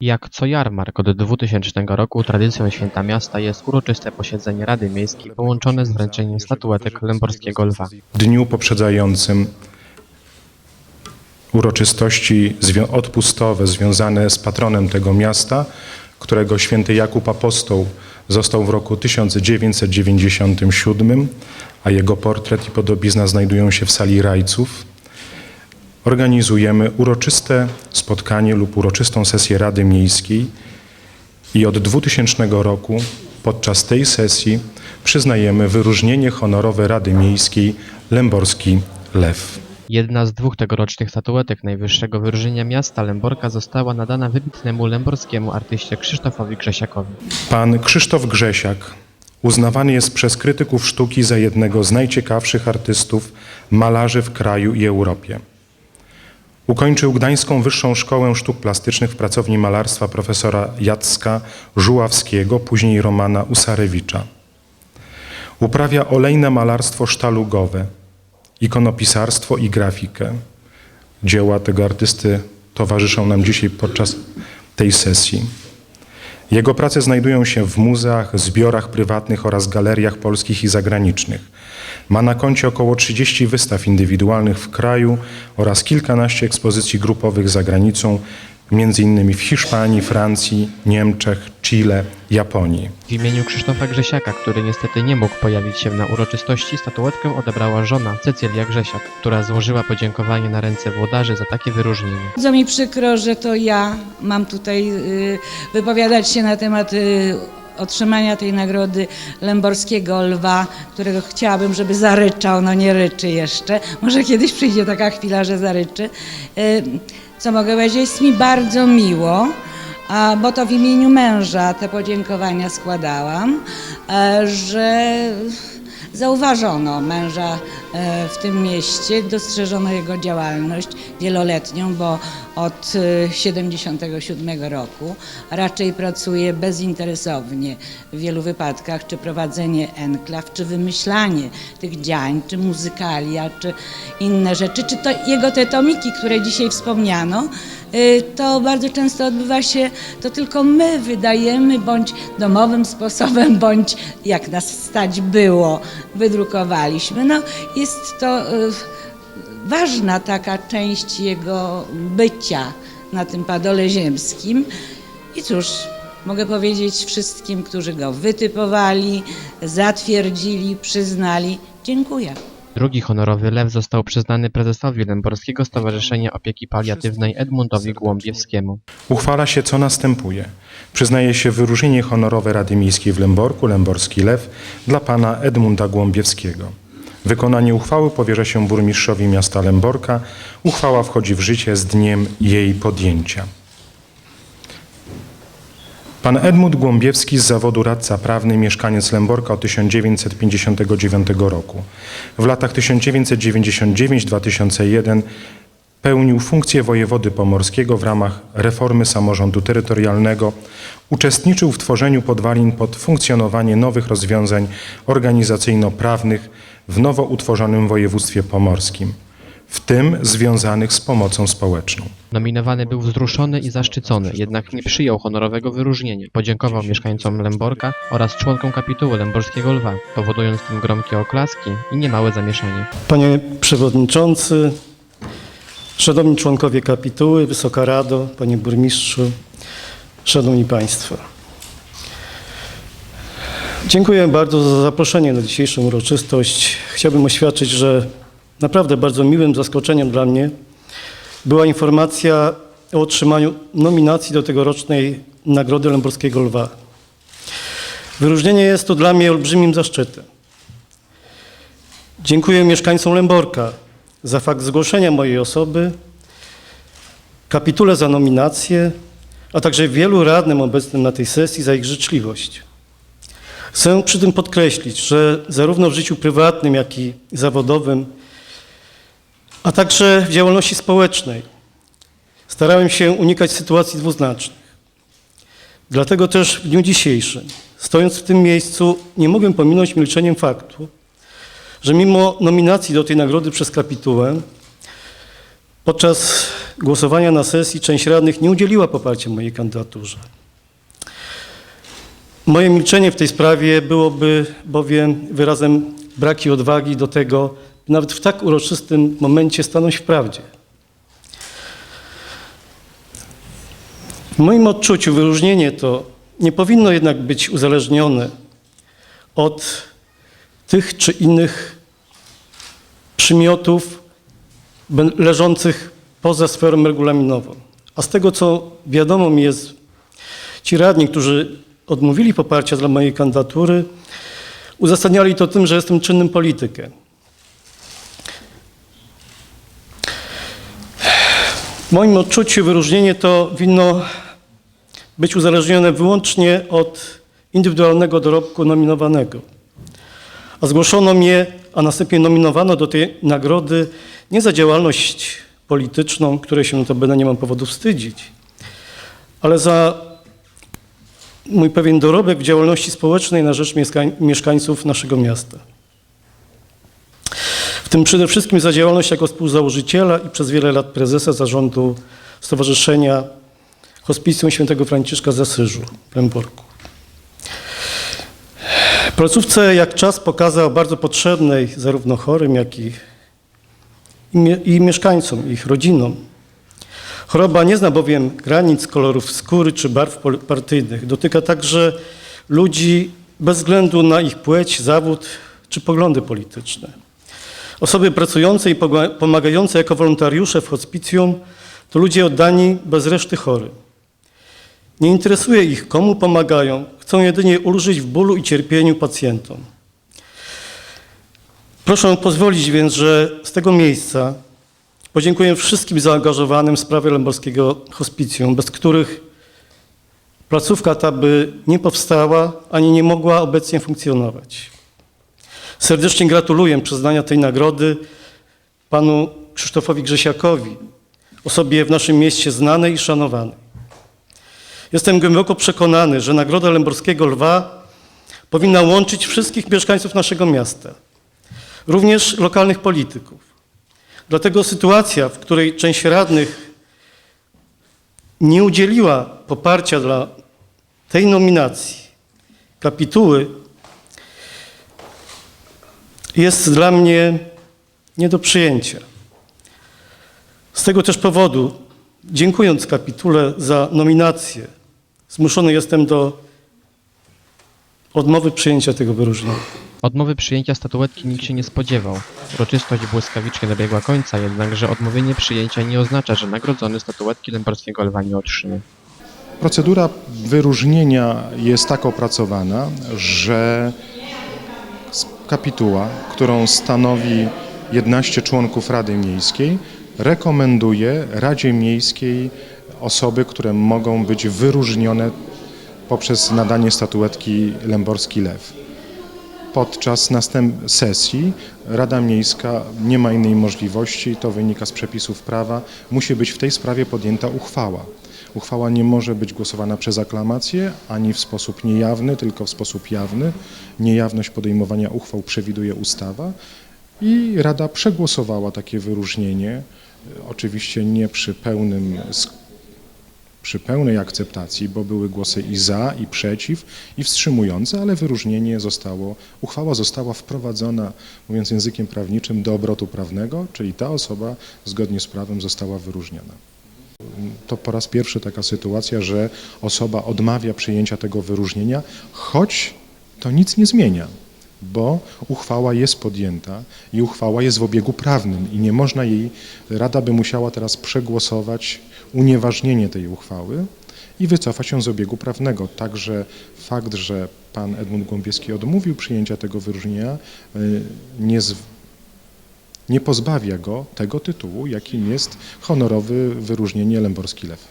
Jak co jarmark od 2000 roku tradycją święta miasta jest uroczyste posiedzenie Rady Miejskiej połączone z wręczeniem statuetek Lęborskiego Lwa. dniu poprzedzającym uroczystości odpustowe związane z patronem tego miasta, którego święty Jakub Apostoł został w roku 1997, a jego portret i podobizna znajdują się w sali rajców. Organizujemy uroczyste spotkanie lub uroczystą sesję Rady Miejskiej i od 2000 roku podczas tej sesji przyznajemy wyróżnienie honorowe Rady Miejskiej Lęborski Lew. Jedna z dwóch tegorocznych statuetek najwyższego wyróżnienia miasta Lęborka została nadana wybitnemu lęborskiemu artyście Krzysztofowi Grzesiakowi. Pan Krzysztof Grzesiak uznawany jest przez krytyków sztuki za jednego z najciekawszych artystów malarzy w kraju i Europie. Ukończył Gdańską Wyższą Szkołę Sztuk Plastycznych w pracowni malarstwa profesora Jacka Żuławskiego, później Romana Usarewicza. Uprawia olejne malarstwo sztalugowe, ikonopisarstwo i grafikę. Dzieła tego artysty towarzyszą nam dzisiaj podczas tej sesji. Jego prace znajdują się w muzeach, zbiorach prywatnych oraz galeriach polskich i zagranicznych. Ma na koncie około 30 wystaw indywidualnych w kraju oraz kilkanaście ekspozycji grupowych za granicą, m.in. w Hiszpanii, Francji, Niemczech, Chile, Japonii. W imieniu Krzysztofa Grzesiaka, który niestety nie mógł pojawić się na uroczystości, statuetkę odebrała żona Cecylia Grzesiak, która złożyła podziękowanie na ręce włodarzy za takie wyróżnienie. Bardzo mi przykro, że to ja mam tutaj y, wypowiadać się na temat y, otrzymania tej nagrody Lęborskiego Lwa, którego chciałabym, żeby zaryczał, no nie ryczy jeszcze. Może kiedyś przyjdzie taka chwila, że zaryczy. Y, Co mogę powiedzieć? Jest mi bardzo miło, bo to w imieniu męża te podziękowania składałam, e, że zauważono męża e, w tym mieście, dostrzeżono jego działalność wieloletnią, bo od e, 77 roku raczej pracuje bezinteresownie w wielu wypadkach, czy prowadzenie enklaw, czy wymyślanie tych działań, czy muzykalia, czy inne rzeczy, czy to jego te tomiki, które dzisiaj wspomniano, y, to bardzo często odbywa się, to tylko my wydajemy, bądź domowym sposobem, bądź jak nas stać było, wydrukowaliśmy. No, jest to y, ważna taka część jego bycia na tym padole ziemskim. I cóż, mogę powiedzieć wszystkim, którzy go wytypowali, zatwierdzili, przyznali, dziękuję. Drugi honorowy lew został przyznany prezesowi Lęborskiego Stowarzyszenia Opieki Paliatywnej Edmundowi Głąbiewskiemu. Uchwala się, co następuje. Przyznaje się wyróżnienie honorowe Rady Miejskiej w Lęborku, Lęborski Lew, dla pana Edmunda Głąbiewskiego. Wykonanie uchwały powierza się burmistrzowi miasta Lęborka. Uchwała wchodzi w życie z dniem jej podjęcia. Pan Edmund Głąbiewski z zawodu radca prawny, mieszkaniec Lęborka od 1959 roku. W latach 1999-2001 pełnił funkcję wojewody pomorskiego w ramach reformy samorządu terytorialnego. Uczestniczył w tworzeniu podwalin pod funkcjonowanie nowych rozwiązań organizacyjno-prawnych w nowo utworzonym województwie pomorskim, w tym związanych z pomocą społeczną. Nominowany był wzruszony i zaszczycony, jednak nie przyjął honorowego wyróżnienia. Podziękował mieszkańcom Lęborka oraz członkom kapituły Lęborskiego Lwa, powodując tym gromkie oklaski i niemałe zamieszanie. Panie Przewodniczący, Szanowni Członkowie Kapituły, Wysoka Rado, Panie Burmistrzu, Szanowni Państwo. Dziękuję bardzo za zaproszenie na dzisiejszą uroczystość. Chciałbym oświadczyć, że naprawdę bardzo miłym zaskoczeniem dla mnie była informacja o otrzymaniu nominacji do tegorocznej Nagrody Lęborskiego Lwa. Wyróżnienie jest to dla mnie olbrzymim zaszczytem. Dziękuję mieszkańcom Lęborka za fakt zgłoszenia mojej osoby, kapitule za nominację, a także wielu radnym obecnym na tej sesji za ich życzliwość. Chcę przy tym podkreślić, że zarówno w życiu prywatnym, jak i zawodowym, a także w działalności społecznej starałem się unikać sytuacji dwuznacznych. Dlatego też w dniu dzisiejszym, stojąc w tym miejscu, nie mogę pominąć milczeniem faktu, że mimo nominacji do tej nagrody przez kapitułę, podczas głosowania na sesji część radnych nie udzieliła poparcia mojej kandydaturze. Moje milczenie w tej sprawie byłoby bowiem wyrazem braki odwagi do tego, by nawet w tak uroczystym momencie stanąć w prawdzie. W moim odczuciu wyróżnienie to nie powinno jednak być uzależnione od tych czy innych przymiotów leżących poza sferą regulaminową. A z tego, co wiadomo mi jest, ci radni, którzy odmówili poparcia dla mojej kandydatury, uzasadniali to tym, że jestem czynnym politykiem. W moim odczuciu wyróżnienie to winno być uzależnione wyłącznie od indywidualnego dorobku nominowanego. A zgłoszono mnie, a następnie nominowano do tej nagrody nie za działalność polityczną, której się notabene nie mam powodu wstydzić, ale za mój pewien dorobek w działalności społecznej na rzecz mieszkań, mieszkańców naszego miasta. W tym przede wszystkim za działalność jako współzałożyciela i przez wiele lat prezesa zarządu Stowarzyszenia Hospicjum Świętego Franciszka z Asyżu w Lęborku. Placówce jak czas pokazał bardzo potrzebnej zarówno chorym, jak i, i mieszkańcom, ich rodzinom. Choroba nie zna bowiem granic, kolorów skóry czy barw partyjnych. Dotyka także ludzi bez względu na ich płeć, zawód czy poglądy polityczne. Osoby pracujące i pomagające jako wolontariusze w hospicjum to ludzie oddani bez reszty chory. Nie interesuje ich, komu pomagają, chcą jedynie ulżyć w bólu i cierpieniu pacjentom. Proszę pozwolić więc, że z tego miejsca podziękuję wszystkim zaangażowanym w sprawę Lęborskiego Hospicjum, bez których placówka ta by nie powstała ani nie mogła obecnie funkcjonować. Serdecznie gratuluję przyznania tej nagrody panu Krzysztofowi Grzesiakowi, osobie w naszym mieście znanej i szanowanej. Jestem głęboko przekonany, że Nagroda Lęborskiego Lwa powinna łączyć wszystkich mieszkańców naszego miasta, również lokalnych polityków. Dlatego sytuacja, w której część radnych nie udzieliła poparcia dla tej nominacji kapituły, jest dla mnie nie do przyjęcia. Z tego też powodu, dziękując kapitule za nominację, zmuszony jestem do odmowy przyjęcia tego wyróżnienia. Odmowy przyjęcia statuetki nikt się nie spodziewał. Uroczystość błyskawicznie dobiegła końca, jednakże odmówienie przyjęcia nie oznacza, że nagrodzony statuetki Lęborskiego Lwa nie otrzyma. Procedura wyróżnienia jest tak opracowana, że kapituła, którą stanowi 11 członków Rady Miejskiej, rekomenduje Radzie Miejskiej osoby, które mogą być wyróżnione poprzez nadanie statuetki Lęborski Lew. Podczas następ sesji Rada Miejska nie ma innej możliwości, to wynika z przepisów prawa, musi być w tej sprawie podjęta uchwała. Uchwała nie może być głosowana przez aklamację ani w sposób niejawny, tylko w sposób jawny. Niejawność podejmowania uchwał przewiduje ustawa i Rada przegłosowała takie wyróżnienie, oczywiście nie przy pełnym sk- przy pełnej akceptacji, bo były głosy i za, i przeciw, i wstrzymujące, ale wyróżnienie zostało, uchwała została wprowadzona, mówiąc językiem prawniczym, do obrotu prawnego, czyli ta osoba zgodnie z prawem została wyróżniona. To po raz pierwszy taka sytuacja, że osoba odmawia przyjęcia tego wyróżnienia, choć to nic nie zmienia, bo uchwała jest podjęta i uchwała jest w obiegu prawnym i nie można jej, Rada by musiała teraz przegłosować unieważnienie tej uchwały i wycofać ją z obiegu prawnego. Także fakt, że pan Edmund Głąbieski odmówił przyjęcia tego wyróżnienia, y, nie, z, nie pozbawia go tego tytułu, jakim jest honorowe wyróżnienie Lęborski Lew.